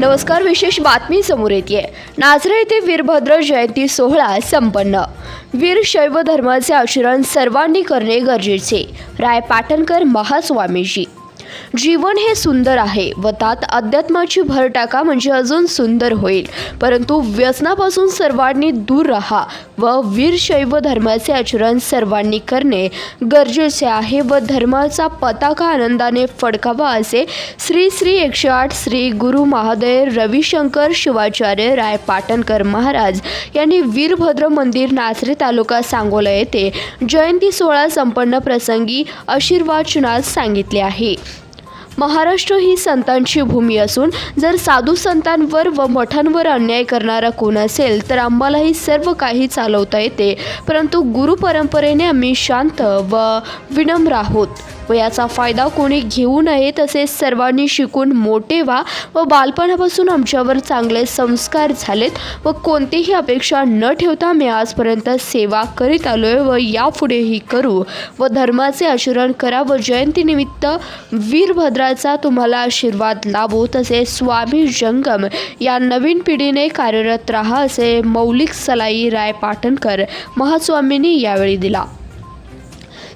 नमस्कार विशेष बातमी समोर येते नाझरे येथे वीरभद्र जयंती सोहळा संपन्न. वीर शैव धर्माचे आचरण सर्वांनी करणे गरजेचे. राय पाटणकर महास्वामीजी. जीवन हे सुंदर आहे. व त्यात अध्यात्माची भर टाका म्हणजे अजून सुंदर होईल. परंतु व्यसनापासून सर्वांनी दूर राहा व वीरशैव धर्माचे आचरण सर्वांनी करणे गरजेचे आहे व धर्माचा पताका आनंदाने फडकावा असे श्री श्री एकशे आठ श्री गुरु महादेव रविशंकर शिवाचार्य राय पाटणकर महाराज यांनी वीरभद्र मंदिर नाचरे तालुका सांगोला येथे जयंती सोहळा संपन्न प्रसंगी आशीर्वाचनात सांगितले आहे. महाराष्ट्र ही संतांची भूमी असून जर साधू संतांवर व मठांवर अन्याय करणारा कोण असेल तर आम्हालाही सर्व काही चालवता येते. परंतु गुरु परंपरेने आम्ही शांत व विनम्र आहोत व याचा फायदा कोणी घेऊ नये तसेच सर्वांनी शिकून मोठे व्हा व बालपणापासून आमच्यावर चांगले संस्कार झालेत व कोणतीही अपेक्षा न ठेवता मी आजपर्यंत सेवा करीत आलो आहे व यापुढेही करू व धर्माचे आचरण करा व जयंतीनिमित्त वीरभद्राचा तुम्हाला आशीर्वाद लाभो तसेच स्वामी जंगम या नवीन पिढीने कार्यरत राहा असे मौलिक सलाई राय पाटणकर महास्वामींनी यावेळी दिला.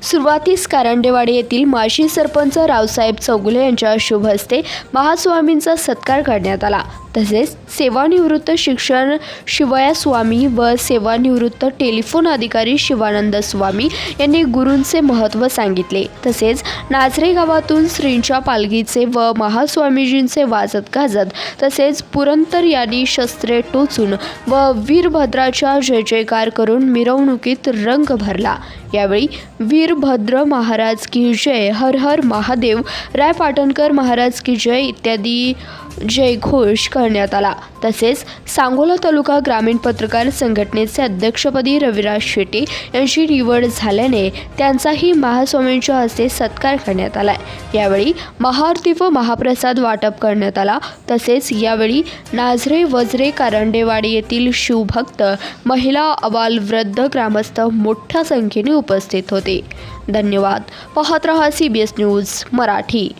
सुरुवातीस कारंडेवाडी येथील माजी सरपंच रावसाहेब चौगुले यांच्या शुभ हस्ते महास्वामींचा सत्कार करण्यात आला. तसेच सेवानिवृत्त शिक्षण शिवया स्वामी व सेवानिवृत्त टेलिफोन अधिकारी शिवानंद स्वामी यांनी गुरूंचे महत्त्व सांगितले. तसेच नाझरे गावातून श्रींच्या पालखीचे व महास्वामीजींचे वाजत गाजत तसेच पुरंतर यांनी शस्त्रे टोचून व वीरभद्राच्या जय जयकार करून मिरवणुकीत रंग भरला. यावेळी वीरभद्र महाराज की जय हर हर महादेव राय पाटणकर महाराज की जय इत्यादी जयघोष करण्यात आला. तसेच सांगोला तालुका ग्रामीण पत्रकार संघटनेचे अध्यक्षपदी रविराज शेट्टी यांची निवड झाल्याने त्यांचाही महास्वामींच्या हस्ते सत्कार करण्यात आला यावेळी महाआरती व महाप्रसाद वाटप करण्यात आला. तसेच यावेळी नाझरे वजरे कारंडेवाडी येथील शिवभक्त महिला अबाल वृद्ध ग्रामस्थ मोठ्या संख्येने उपस्थित होते. धन्यवाद. पाहत रहा C B S news Marathi.